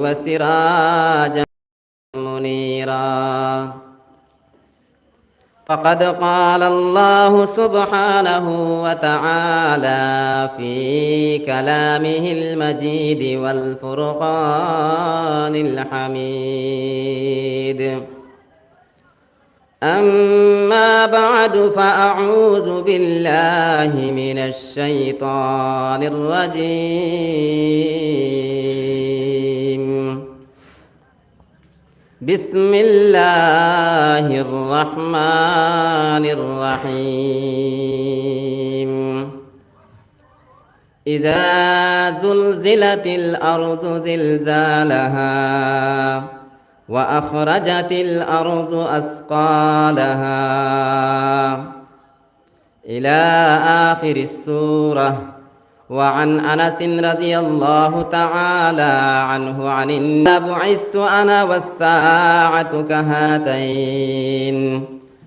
وسراجا منيرا. فقد قال الله سبحانه وتعالى في كلامه المجيد والفرقان الحميد. أما بعد فأعوذ بالله من الشيطان الرجيم. بسم الله الرحمن الرحيم. إذا زلزلت الأرض زلزالها وأخرجت الأرض أثقالها إلى آخر السورة وعن أنس رضي الله تعالى عنه عن بعثت أنا والساعة كهاتين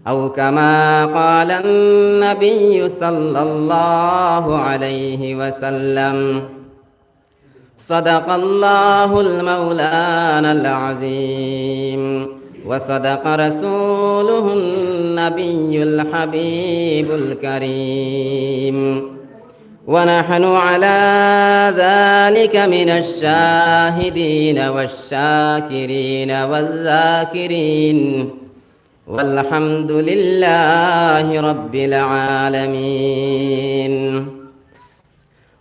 أو كما قال النبي صلى الله عليه وسلم صدق الله المولانا العظيم وصدق رسوله النبي الحبيب الكريم ونحن على ذلك من الشاهدين والشاكرين والذاكرين. والحمد لله رب العالمين.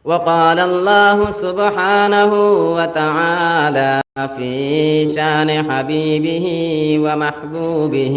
وقال الله سبحانه وتعالى في شان حبيبه ومحبوبه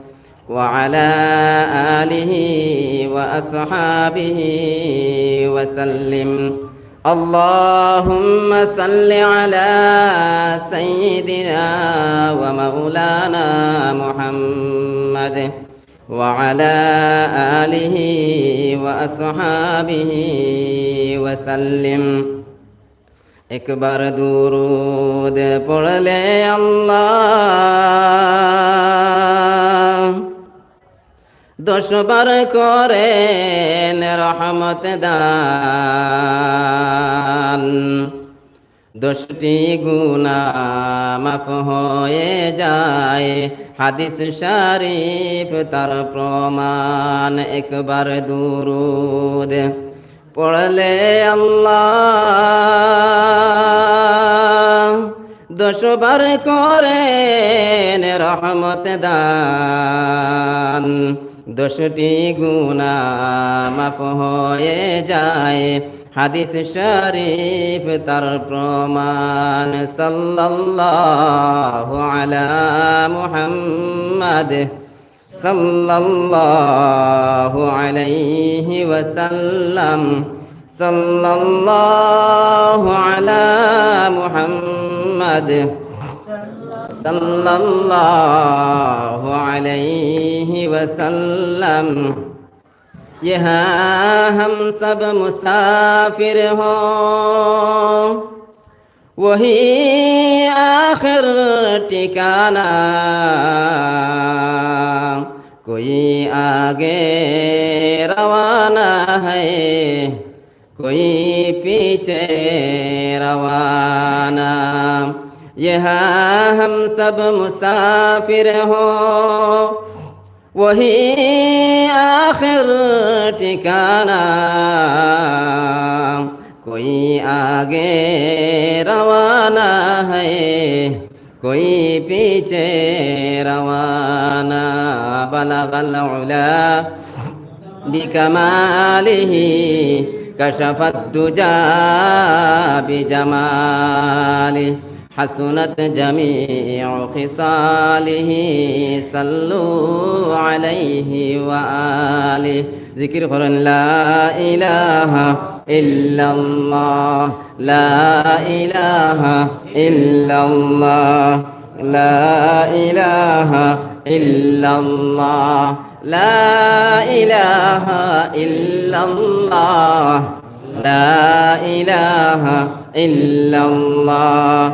وعلى آله وأصحابه وسلم اللهم صل على سيدنا ومولانا محمد وعلى آله وأصحابه وسلم একবার দুরুদ পড়লে আল্লাহ দশবার করেন রহমত দান। দশটি গুণা মাফ হয়ে যায়। হাদিস শরীফ তার প্রমাণ একবার দুরুদ। পড়লে আল্লাহ দশবার করেন রহমত দান। দশটি গুণা মাফ হয়ে যায়। হাদিস শরীফ তার প্রমাণ সাল্লাল্লাহু আলা মুহাম্মদ সাল্লাল্লাহু আলাইহি ওয়াসাল্লাম সাল্লাল্লাহু আলা মুহাম্মদ সাল্লাল্লাহু আলাইহি ওয়াসাল্লাম यहाँ हम सब मुसाफिर हो वही आखिर ठिकाना कोई आगे रवाना है कोई पीछे रवाना यहाँ हम सब मुसाफिर हो वही आखिर ठिकाना कोई आगे रवाना है कोई पीछे रवाना बलगल उला बिकमालिही कशफत दुजा बिजमाली حسنت جميع خصاله صلوا عليه وآله. ذكر قرآن لا إله إلا الله لا إله إلا الله لا إله إلا الله لا إله إلا الله لا إله إلا الله.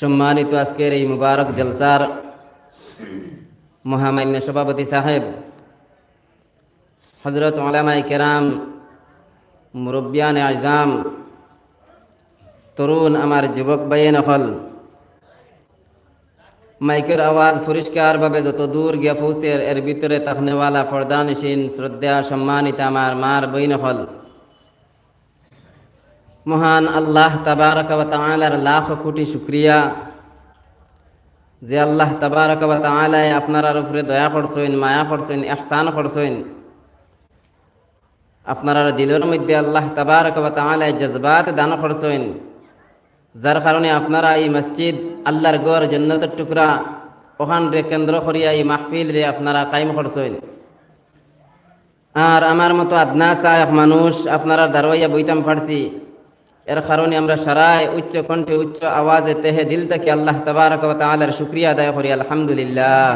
সম্মানিত আজকের এই মুবারক জলসার মহামান্য সভাপতি সাহেব হজরত ওলামাই কেরাম, মুরব্বিয়ান আজম, তরুণ আমার যুবক বাইয়ে নকল মাইকের আওয়াজ পরিষ্কারভাবে যত দূর গিয়া পৌঁছের এর ভিতরে তাকনেওয়ালা ফরদানসীন, শ্রদ্ধা সম্মানিত আমার মার বই নকল মহান আল্লাহ তাবারক ওয়া তাআলার লাখ কোটি শুক্রিয়া। যে আল্লাহ তাবারক ওয়া তাআলায় আপনার উপরে দয়া করছেন, মায়া করছেন, ইহসান করছেন। আপনার দিলের মধ্যে আল্লাহ তাবারক ওয়া তাআলায় জজবাত দান করছেন। যার কারণে আপনারা এই মসজিদ আল্লাহর গড় জন্নতের টুকরা ওখান রে কেন্দ্র করিয়া এই মাহফিল রে আপনারা কায়েম করছেন। আর আমার মতো আদনা সাহেব মানুষ আপনারা দারোয়াইয়া বইতাম পারছি এর কারণে আমরা সারায় উচ্চ কণ্ঠে উচ্চ আওয়াজে তেহে দিল থেকে আল্লাহ তবারক ওয়া তাআলার শুকরিয়া আদায় করি, আলহামদুলিল্লাহ।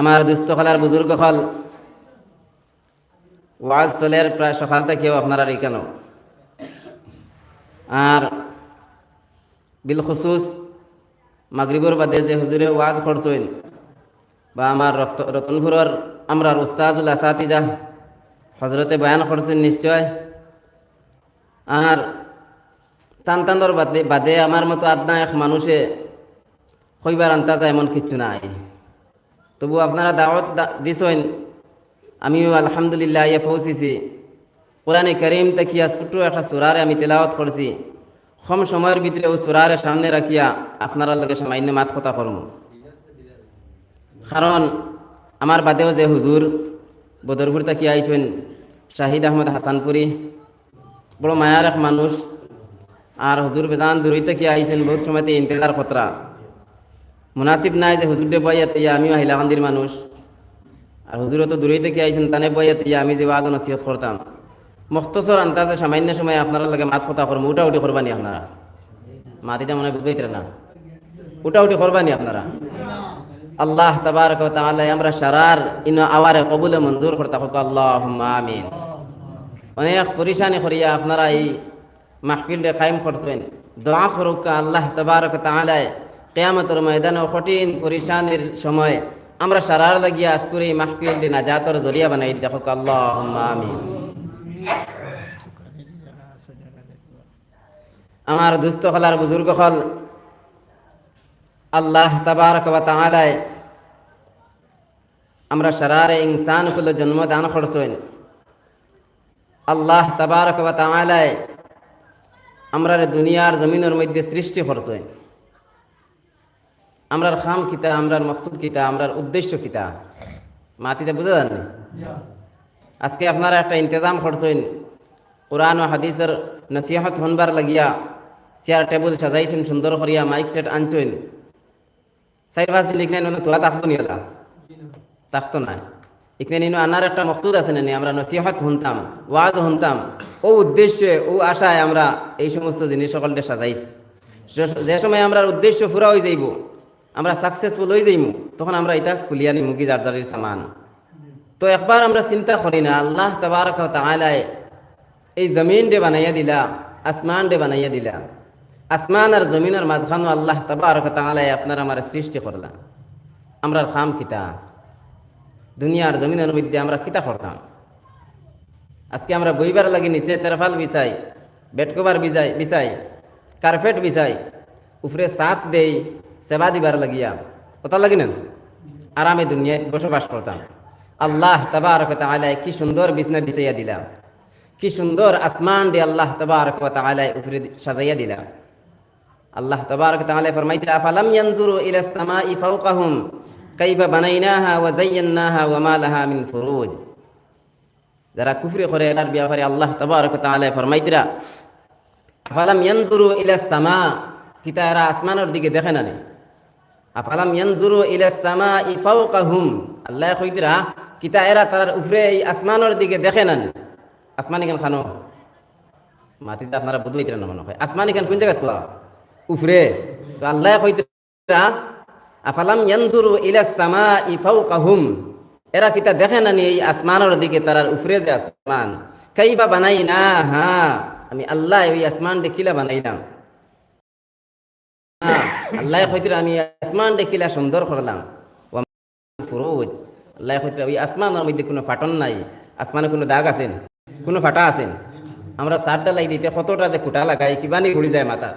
আমার দুস্থ খালার বুজুর্গ হল ওয়াজ চলের প্রায় সকাল থেকেও আপনারা কেন? আর বিল খুসুস মাগরিবর বাদে যে হুজুরে ওয়াজ করছেন, বা আমার রতনপুরের আমরা উস্তাজুল আসাতিজা হজরতে বয়ান করছেন নিশ্চয় আর টান টানর বাদে বাদে আমার মতো আদনা এক মানুষে কইবার আনতা এমন কিছু নাই। তবু আপনারা দাওয়াত দিছেন, আমিও আলহামদুলিল্লাহ ইয়ে পৌঁছেছি। কোরআনে করিম তাকিয়া ছোটো একটা সুরারে আমি তেলাওয়াত করছি। কম সময়ের ভিতরে ও সুরারে সামনে রাখিয়া আপনারা লগে সামান্য মাত কথা করম। কারণ আমার বাদেও যে হুজুর বদরপুর তাকি আইছেন, শাহিদ আহমদ হাসানপুরি বড় মায়ার এক মানুষ। আর হুজুর বেজান দূরই থেকে আইছেন? বহুত সময়তে ইন্তজার খতরা। মুনাসিব নাই যে হুজুরে বইয়াতে আমিও হাইলাকান্দির মানুষ। আর হুজুরও তো দূরই থেকে আইছেন? তানে বইয়াতে আমি যে বাদ নসিহত করতাম। মখতসর আন্তাজে সামান্য সময় আপনারা লাগে মাত কথা করব উঠা উঠি করবানি আপনারা মাতিটা মনে বুঝতে না। উঠা উঠি করবানি আপনারা আল্লাহ তাবারক তাআলা আমরা সারার ইন আওয়ারে কবুলে মঞ্জুর করতে হোক আল্লাহুম্মা আমিন। অনেক পরিশানি করিয়া আপনারা এই মাহফিলটা কায়েম করছেন। দোয়া করুক আল্লাহ তাবারক তাআলা কিয়ামতের ময়দানে কঠিন পরিশানির সময় আমরা সারার লাগিয়া আজকুর এই মাহফিলটি নাজাতর জরিয়া বানাই দেখো আল্লাহুম্মা আমিন। আমার দুস্থ হলার বুজুর্গ হল আল্লাহ তাবারক তাআলায় আমরা সারারে ইনসান কুল জন্ম দান করছেন। আল্লাহ তাবারক ওয়া তাআলায় আমরা দুনিয়ার জমিনের মধ্যে সৃষ্টি করছেন আমরার খাম কিতা, আমরার মকসুদ কিতা, আমরার উদ্দেশ্য কিতা? মাতিতে বুঝা যান আজকে আপনারা একটা ইন্তজাম করছেন। কোরআন ও হাদিসের নসিহত হনবার লাগিয়া চেয়ার টেবিল সাজাইছেন, সুন্দর করিয়া মাইক সেট আনছেন। চার পাঁচ লিখলেন তোলা থাকব নি ওলা থাকতো না এখানে নিনো আনার একটা মকসুদ আছে না আমরা নসিহত শুনতাম ওয়াজ শুনতাম ও উদ্দেশ্যে, ও আশায় আমরা এই সমস্ত জিনিস সকলটা সাজাইছি। যে সময় আমরা উদ্দেশ্য পুরা হয়ে যাইব, আমরা সাকসেসফুল হয়ে যাইমু, তখন আমরা এটা খুলিয়া নিমু কি যার যারির সামান। তো একবার আমরা চিন্তা করি না, আল্লাহ তবারক তাআলায় এই জমিন ডে বানাইয়া দিলা আসমান ডে বানাইয়া দিলা, আসমান আর জমিনের মাঝখানো আল্লাহ তবারক তাআলায় আপনার আমার সৃষ্টি করলা। আমরা খাম কিতা? দুনিয়ার জমিনের মধ্যে আমরা কিতা করতাম আজকে আমরা বইবার লাগি নিচে, তেরফাল বিছাই বেড কভার বিছাই, কার্পেট বিছাই, উপরে সাত দেই, সেবা দিবার লাগিয়া। কথা লাগি না আরামে দুনিয়ায় বসবাস করতাম। আল্লাহ তাবারক তাআলা কি সুন্দর বিছনা বিছাইয়া দিলাম। কি সুন্দর আসমান দিয়ে আল্লাহ তাবারক তাআলা উপরে সাজাইয়া দিলাম। আল্লাহ তবারক তাআলা ফরমাইতে আফালাম ইয়ানজুরু ইলা সামাই ফাওকাহুম? কাইফা বানাইনাহা ওয়া যায়্যানাহা ওয়া মা লাহা মিন ফুরুজ। যারা কুফরি করে এটার ব্যাপারে আল্লাহ তবারক তাআলা ফরমাইতরা আফালাম ইয়ানজুরু ইলা সামা কিতা এরা আসমানের দিকে দেখে না আফালাম ইয়ানজুরু ইলা সামাই ফাওকাহুম, আল্লাহ কইতরা কিতা এরা তার উপরে এই আসমানের দিকে দেখে না? আসমানি কেন খানো, মাটিতে আপনারা বুঝবাইতেন না মনে হয়? আসমানি কেন কোন জায়গা তো উফরে তো আল্লাহ কইতরা আফালাম ইয়ানজুরু ইলা সামাই ফাওকাহুম? এরা কিতা দেখে না নি এই আসমানের দিকে তারার উফরে যে আসমান? কাইবা বানাই না হা আমি আল্লাহ ওই আসমান দেখিলা বানাইলাম। আল্লাহ কইতরা আমি আসমান দেখিলা সুন্দর করলাম। ফুরুজ। আল্লাহ কইতরা ওই আসমানের মধ্যে কোনো ফাটন নাই। আসমানে কোনো দাগ আছেন? কোনো ফাটা আছেন? আমরা চার ডালাই দিতে কতটা যে খুঁটা লাগাই, কিবানি ঘুরি যায় মাথা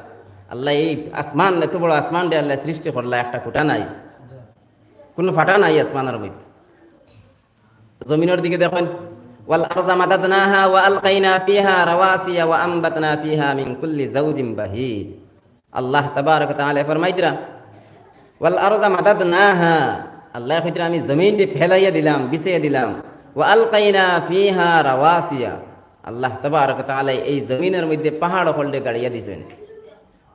আল্লাহ এই আসমান এত বড় আসমান দিয়ে আল্লাহ সৃষ্টি করলা, একটা খুঁটা নাই। কোনো ফাটা নাই আসমানের মধ্যে। জমিনের দিকে দেখেন, ওয়াল আরদা মাদাদনাহা ওয়া আলকাইনা ফিহা রাওয়াসিয়া ওয়া আমবাতনা ফিহা মিন কুল্লি জাওজিন বাহিজ। আল্লাহ তাবারক তাআলা ফরমাইতরা ওয়াল আরদা মাদাদনাহা। আল্লাহ কইতরা আমি জমিন দিয়ে ফেলাইয়া দিলাম, বিছাইয়া দিলাম। ওয়া আলকাইনা ফিহা রাওয়াসিয়া। আল্লাহ তাবারক তাআলা এই জমিনের মধ্যে পাহাড় হলডে গাড়িয়া দিছেন।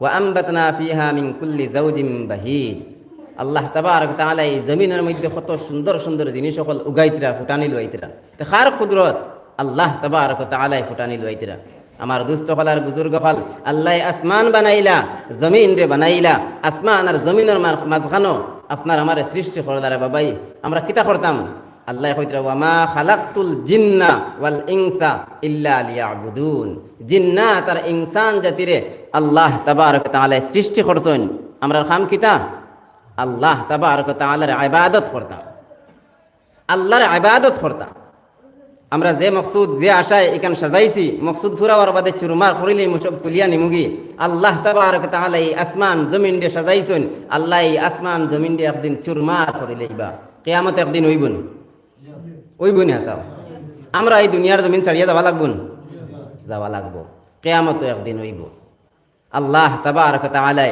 ওয়া আমবাতনা ফিহা মিন কুল্লি জাওজিন বাহিজ আল্লাহ তাবারক তাআলা এই জমিনের মধ্যে কত সুন্দর সুন্দর জিনিস সকল উগাইতরা, ফুটানি লইতরা তে খার কুদরত, আল্লাহ তাবারক তাআলা ফুটানি লইতরা আমার দুস্থ হলার বুজুর্গ হল আল্লাহ আসমান বানাইলা জমিন রে বানাইলা, আসমান আর জমিনের মাঝখানো আপনার আমার সৃষ্টি করলারে বাবাই, আমরা কিতা করতাম? আল্লাহ কইতরা ওয়ামা খালাকতুল জিন্না ওয়াল ইনসা ইল্লা লিয়াবুদুন। জিন্নাত আর ইনসান জাতিরে আল্লাহ তাবারক তাআলা সৃষ্টি করছেন। আমরা খাম কিতা? আল্লাহ তাবারক তাআলার ইবাদত করতাম আল্লাহর ইবাদত করতাম আমরা যে মকসুদ, যে আশায় এখান সাজাইছি, মকসুদ ফুরাওয়ার বাদে চুরমার করিলে মুসব কুলিয়া নিমুগি আল্লাহ তাবারক তাআলা এই আসমান জমিন দিয়ে সাজাইছেন। আল্লাহ এই আসমান জমিন দিয়ে একদিন চুরমার করিলেইবা। কেয়ামত একদিন হইবন। হইবন হাসাও আমরা এই দুনিয়ার জমিন ছাড়িয়ে যাওয়া লাগবন যাওয়া লাগবো। কেয়ামত একদিন হইব। আল্লাহ তাবারক তাআলা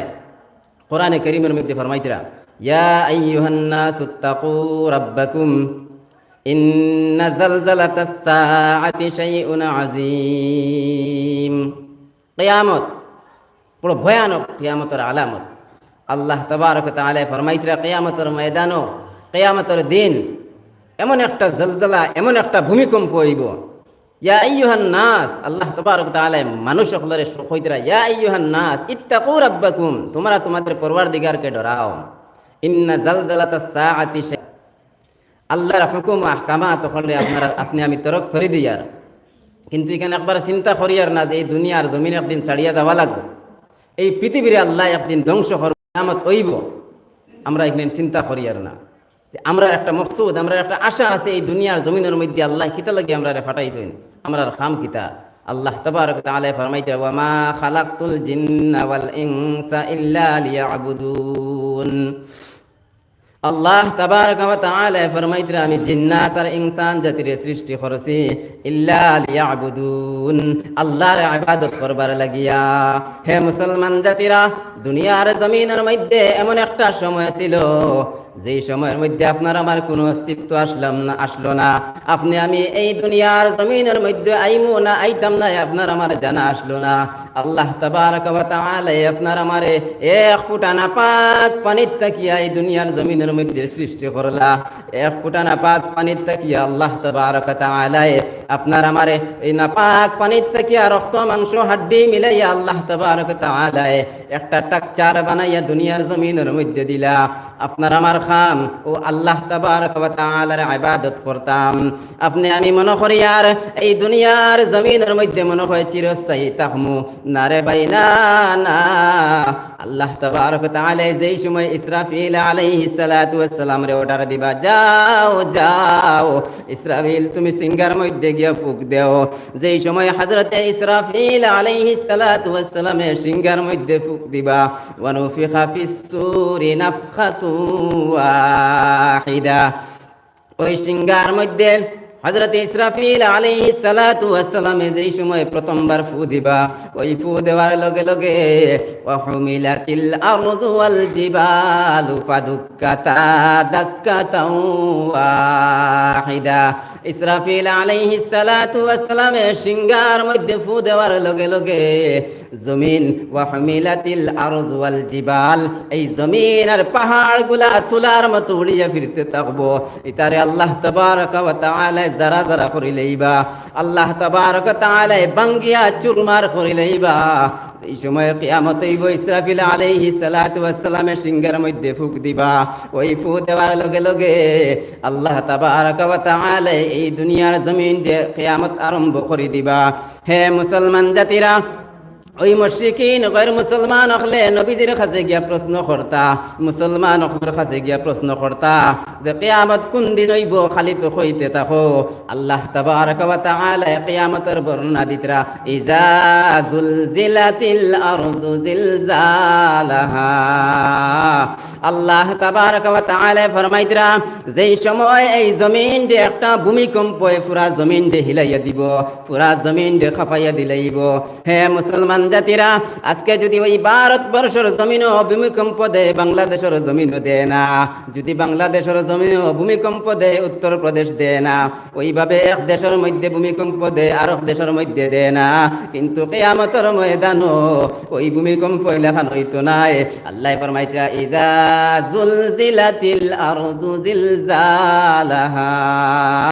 কোরআনে করিমের মধ্যে ফরমাইতরা, ইয়া আইয়ুহান নাসু তাকু রাব্বাকুম, ইন্না জালজালাতাস সাআতি শাইউন আযীম। কিয়ামত বড় ভয়ানক কিয়ামতের আলামত। আল্লাহ তাবারক তাআলা ফরমাইতরা, কিয়ামতের ময়দানও, কিয়ামতের দিন এমন একটা জলজলা, এমন একটা ভূমিকম্প হইব। ইয়া আইয়ুহান নাস, আল্লাহ তাবারক তাআলা মানুষ সকলের কইতরা ইয়া আইয়ুহান নাস, ইত্তাকু রাব্বাকুম, তোমরা তোমাদের পরওয়ারদিগারকে ডরাও। ইন্না জালজালাতাস সাআতি আল্লাহর হুকুম আহকামাত হলে আপনারা আপনি আমি তরক করে দিই আর। কিন্তু এখানে একবার চিন্তা করি আর না যে এই দুনিয়ার জমিন একদিন ছাড়িয়া যাওয়া লাগবে। এই পৃথিবীর আল্লাহ একদিন ধ্বংস করবে আমত হইব। আমরা এখানে চিন্তা করি আর না। যে আমরা একটা মকসুদ আমরা একটা আশা আছে এই দুনিয়ার জমিনের মধ্যে, আল্লাহ কিতা লাগে আমরা ফাটাইছেন? আমরা খাম কিতা? আল্লাহ তাবারক তাআলা ফরমাইতে খালাকতুল ইনসা ইল্লা লিয়াবুদুন। আল্লাহ তাবারক ওয়া তাআলা ফরমাইতরা আমি জিন্নাত আর ইনসান জাতির সৃষ্টি করছি, ইল্লা লিয়াবুদুন। আল্লাহর ইবাদত করবার লাগিয়া, হে মুসলমান জাতিরা, দুনিয়ার জমিনের মধ্যে এমন একটা সময় ছিল যেই সময়ের মধ্যে আপনার আমার কোনো অস্তিত্ব আসলাম না, আসলো না। আপনি আমি এই দুনিয়ার জমিনের মধ্যে আইমু না আইতাম না আপনার আমার জানা আসলো না। আল্লাহ তাবারক ওয়া তাআলা আপনার আমারে এক ফুটা না পাক পানির তাকিয়া এই দুনিয়ার জমিনের মধ্যে সৃষ্টি করলা। এক ফুটা না পাক পানির তাকিয়া আল্লাহ তাবারক ওয়া তাআলা আপনার আমারে এই না পাক পানির তাকিয়া রক্ত, মাংস, হাড্ডি মিলাইয়া আল্লাহ তাবারক ওয়া তাআলা একটা টাকচার বানাইয়া দুনিয়ার জমিনের মধ্যে দিলা। আপনার আমার খাম ও আল্লাহ তাবারক তাআলার ইবাদত করতাম। আপনি আমি মনে করি আর এই দুনিয়ার জমিনের মধ্যে মনে হয় চিরস্থায়ী তাহমু না রে ভাই, না না। আল্লাহ তাবারক তাআলা যেই সময় ইসরাফিল আলাইহিস সালাতু ওয়াস সালাম রে অর্ডার দিবা, যাও যাও। ইসরাফিল, তুমি সিঙ্গার মধ্যে গিয়া ফুক দেও যেই সময় হজরতে ইসরাফিল আলাইহিস সালাতু ওয়াস সালামের সিংহার মধ্যে ফুক দিবা ওয়ানুফিখা ফিস সূরি নাফখাতু ওয়াহিদা ওই সিংহার মধ্যে হজরত ইসরাফিল আলাইহিস সালাতু ওয়াসসালামে যেই সময় প্রথমবার ফু দিবা, ওই ফু দেওয়ার লগে লগে, ওয়াহুমিলাতিল আরদু ওয়াল জিবালু ফাদুক্কাতা দাক্কাতাও ওয়াহিদা। ইসরাফিল আলাইহিস সালাতু ওয়াসসালামে সিংহার মধ্যে ফু দেওয়ার লগে লগে জমিন ওয়াহুমিলাতিল আরদু ওয়াল জিবাল। এই জমিন আর পাহাড়গুলা তুলার মতো উড়িয়া ফিরতে থাকব। ইতারে আল্লাহ তাবারাকা ওয়া তাআলা যারা যারা করিলেইবা আল্লাহ তাবারাকা তাআলা বাঙ্গিয়া চুরমার করিলেইবা এই সময় কিয়ামত হইব ইসরাফিল আলাইহিস সালাতু ওয়াস সালামের সিংহের মধ্যে ফুক দিবা। ওই ফু দেওয়ার লগে লগে আল্লাহ তাবারাকা ওয়া তাআলা এই দুনিয়ার জমিন দিয়ে কিয়ামত আরম্ভ করে দিবা। হে মুসলমান জাতিরা ওই মুশরিকিন গैर মুসলমান হলে নবীজির কাছে গিয়া প্রশ্ন করতা, মুসলমান হলের কাছে গিয়া প্রশ্ন করতা যে কিয়ামত কোন দিন হইব? খালি তো কইতে থাকো। আল্লাহ তাবারক ওয়া তাআলা বর্ণনা দিতরা, ইজা জুলজিলাতিল আরদু জিলজালাহা। আল্লাহ তাবারক ওয়া তাআলা ফরমাইতরা, যেই সময় এই জমিন দে একটা ভূমিকম্প পুরা জমিন দে হিলাইয়া দিব, পুরা জমিন দে খাপাইয়া দিলাইব। হে মুসলমান জাতিরা, আজকে যদি ওই ভারতবর্ষের জমিনও ভূমিকম্প দেয়, বাংলাদেশের জমিনও দেয় না। যদি বাংলাদেশের জমিনও ভূমিকম্প দেয়, উত্তরপ্রদেশ দেয় না। ওইভাবে এক দেশের মধ্যে ভূমিকম্প দেয় আর এক দেশের মধ্যে দেয় না। কিন্তু কেয়ামতের ময়দানও ওই ভূমিকম্প লেখা হইতো নাই। আল্লাহ ফরমাইতা ইজা জুলজিলাতিল আরদু জিলজালাহা।